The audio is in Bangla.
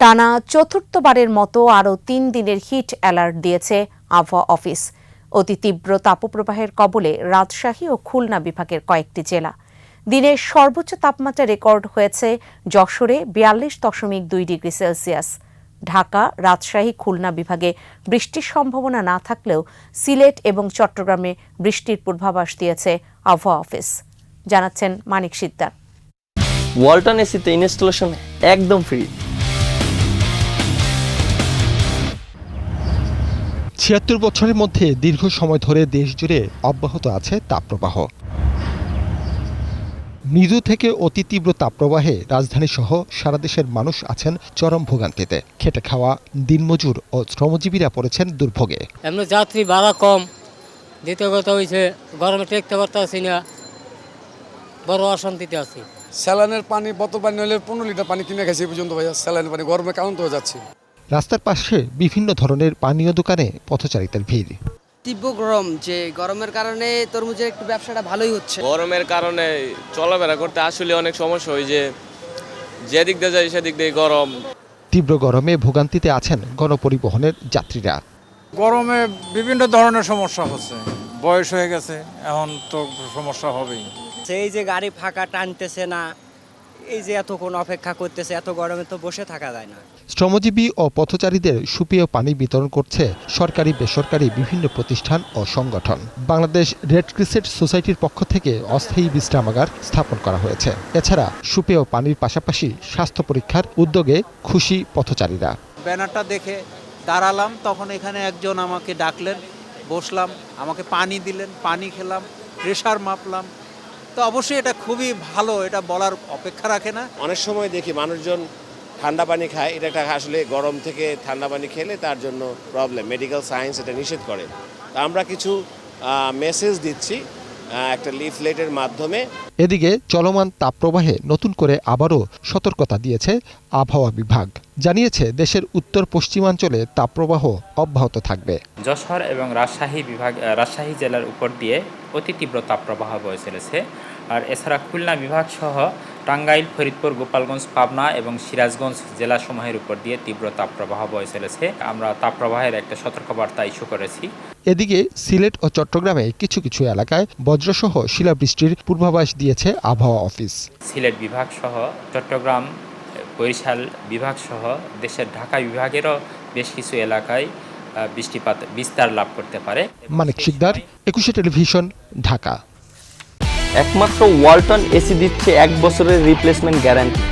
টানা চতুর্থবারের মতো আরও তিন দিনের হিট অ্যালার্ট দিয়েছে আবহাওয়া অফিস। অতি তীব্র তাপপ্রবাহের কবলে রাজশাহী ও খুলনা বিভাগের কয়েকটি জেলা। দিনের সর্বোচ্চ তাপমাত্রা রেকর্ড হয়েছে যশোরে বিয়াল্লিশ দশমিক দুই ডিগ্রি সেলসিয়াস। ঢাকা, রাজশাহী, খুলনা বিভাগে বৃষ্টির সম্ভাবনা না থাকলেও সিলেট এবং চট্টগ্রামে বৃষ্টির পূর্বাভাস দিয়েছে আবহাওয়া অফিস। জানাচ্ছেন মানিক সিদ্দার ওয়ালটন এসিতে ইনস্টলেশন একদম ফ্রি। ছিয়াত্তর বছরের মধ্যে দীর্ঘ সময় ধরে দেশ জুড়ে অব্যাহত আছে তাপপ্রবাহ। মৃদু থেকে অতি তীব্র তাপপ্রবাহে রাজধানী সহ সারা দেশের মানুষ আছেন চরম ভোগান্তিতে। খেটে খাওয়া দিনমজুর ও শ্রমজীবীরা পড়েছেন দুর্ভোগে। এমনি যাত্রী ভাড়া কম। দ্বিতীয় কথা হয়েছে গরমে টেকতে পারতেছি না। বড় অশান্তিতে আছি। স্যালানের পানি বোতল পানি হলে পনেরো লিটার পানি কিনে খাইছি পর্যন্ত ভাইয়া। স্যালানের পানি গরমে কাউন্ট হয়ে যাচ্ছে। রাস্তার পাশে বিভিন্ন ধরনের পানীয় দোকানে পথচারীদের ভিড়। তীব্র গরম যে গরমের কারণে তরমুজের একটু ব্যবসাটা ভালোই হচ্ছে। গরমের কারণে চলাফেরা করতে আসলে অনেক সমস্যা হয় যে যেদিক দিয়ে যাই সেদিক দিয়ে গরম। তীব্র গরমে ভোগান্তিতে আছেন গণপরিবহনের যাত্রীরা। গরমে বিভিন্ন ধরনের সমস্যা হচ্ছে। বয়স হয়ে গেছে এখন তো সমস্যা হবেই। সেই যে গাড়ি ফাঁকা টানতেছে না এই যে এতক্ষণ অপেক্ষা করতেছে এত গরমে তো বসে থাকা যায় না। শ্রমজীবী ও পথচারীদের সুপেয় পানি বিতরণ করছে সরকারি বেসরকারি বিভিন্ন প্রতিষ্ঠান ও সংগঠন। বাংলাদেশ রেড ক্রিসেন্ট সোসাইটির পক্ষ থেকে অস্থায়ী বিশ্রামাগার স্থাপন করা হয়েছে। এছাড়া সুপেয় পানির পাশাপাশি স্বাস্থ্য পরীক্ষার উদ্যোগে খুশি পথচারীরা। ব্যানারটা দেখে দাঁড়ালাম তখন এখানে একজন আমাকে ডাকলেন বসলাম আমাকে পানি দিলেন পানি খেলাম প্রেশার মাপলাম তো অবশ্যই এটা খুবই ভালো এটা বলার অপেক্ষা রাখে না। অনেক সময় দেখি মানুষজন ঠান্ডা পানি খায় এটা একটা আসলে গরম থেকে ঠান্ডা পানি খেলে তার জন্য প্রবলেম মেডিকেল সায়েন্স এটা নিষেধ করে। তা আমরা কিছু মেসেজ দিচ্ছি একটা লিফলেটের মাধ্যমে। এদিকে চলমান তাপপ্রবাহে নতুন করে আবারও সতর্কতা দিয়েছে আবহাওয়া বিভাগ। জানিয়েছে দেশের উত্তর পশ্চিমাঞ্চলে তাপপ্রবাহ অব্যাহত থাকবে। যশোর এবং রাজশাহী বিভাগ রাজশাহী জেলার উপর দিয়ে অতি তীব্র তাপপ্রবাহ বয়ে চলেছে আর এছাড়া খুলনা বিভাগ সহ টাঙ্গাইল ফরিদপুর গোপালগঞ্জ পাবনা এবং সিরাজগঞ্জ জেলাসমূহের উপর দিয়ে তীব্র তাপপ্রবাহ বয়ে চলেছে আমরা তাপপ্রবাহের একটা সতর্কবার্তা ইস্যু করেছি। এদিকে সিলেট ও চট্টগ্রামে কিছু কিছু এলাকায় বজ্রসহ শিলাবৃষ্টির পূর্বাভাস দিয়েছে আবহাওয়া অফিস। সিলেট বিভাগ সহ চট্টগ্রাম বরিশাল বিভাগ সহ দেশের ঢাকা বিভাগেরও বেশ কিছু এলাকায় বৃষ্টিপাত বিস্তার লাভ করতে পারে। মানিক শিকদার একুশে টেলিভিশন ঢাকা। একমাত্র ওয়ালটন এসি দিচ্ছে এক বছরের রিপ্লেসমেন্ট গ্যারান্টি